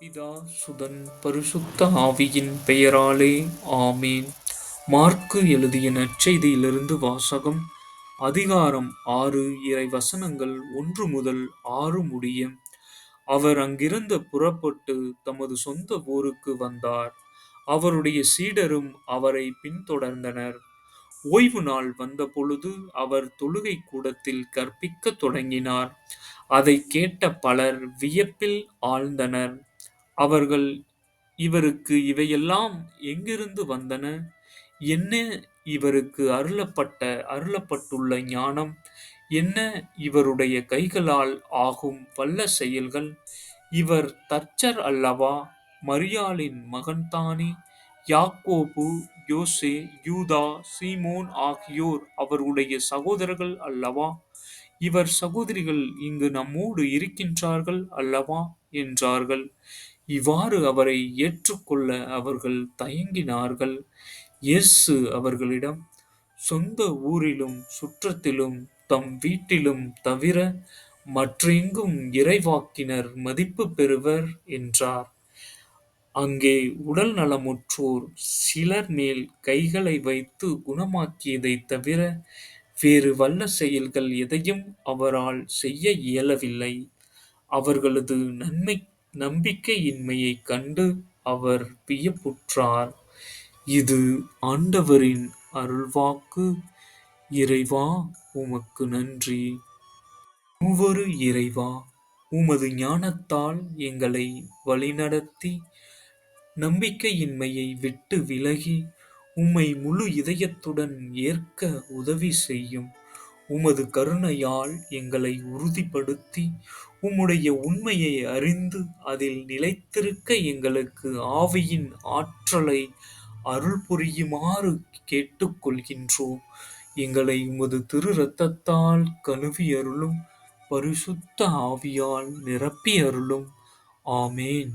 பிதா சுதன் பரிசுத்த ஆவியின் பெயராலே ஆமேன். மார்க்கு எழுதிய நற்செய்தியிலிருந்து வாசகம் அதிகாரம் ஆறு இறை வசனங்கள் ஒன்று முதல் ஆறு முடிய அவர் அங்கிருந்து புறப்பட்டு தமது சொந்த ஊருக்கு வந்தார். அவருடைய சீடரும் அவரை பின்தொடர்ந்தனர். ஓய்வு நாள் வந்தபொழுது அவர் தொழுகை கூடத்தில் கற்பிக்கத் தொடங்கினார். அதை கேட்ட பலர் வியப்பில் ஆழ்ந்தனர். அவர்கள் இவருக்கு இவையெல்லாம் எங்கிருந்து வந்தன? என்ன இவருக்கு அருளப்பட்ட அருளப்பட்டுள்ள ஞானம்? என்ன இவருடைய கைகளால் ஆகும் வல்ல செயல்கள்? இவர் தச்சர் அல்லவா? மரியாளின் மகன்தானே. யாக்கோபு யோசே யூதா சீமோன் ஆகியோர் அவருடைய சகோதரர்கள் அல்லவா? இவர் சகோதரிகள் இங்கு நம்மோடு இருக்கின்றார்கள் அல்லவா? என்றார்கள். இவ்வாறு அவரை ஏற்றுக்கொள்ள அவர்கள் தயங்கினார்கள். இயேசு அவர்களிடம் சொந்த ஊரிலும் சுற்றத்திலும் தம் வீட்டிலும் தவிர மற்றெங்கும் இறைவாக்கினர் மதிப்பு பெறுவர் என்றார். அங்கே உடல் நலமுற்றோர் சிலர் மேல் கைகளை வைத்து குணமாக்கியதைத் தவிர வேறு வல்ல செயல்கள் எதையும் அவரால் செய்ய இயலவில்லை. அவர்களது நன்மை நம்பிக்கையின்மையைக் கண்டு அவர் வியப்புற்றார். இது ஆண்டவரின் அருள்வாக்கு. இறைவா உமக்கு நன்றி. மூவரு இறைவா உமது ஞானத்தால் எங்களை வழிநடத்தி நம்பிக்கையின்மையை விட்டு விலகி உம்மை முழு இதயத்துடன் ஏற்க உதவி செய்யும். உமது கருணையால் எங்களை உறுதிப்படுத்தி உம்முடைய உண்மையை அறிந்து அதில் நிலைத்திருக்க எங்களுக்கு ஆவியின் ஆற்றலை அருள் புரியுமாறு கேட்டுக்கொள்கின்றோம். எங்களை உமது திரு இரத்தத்தால் கழுவி அருளும் பரிசுத்த ஆவியால் நிரப்பி அருளும். ஆமேன்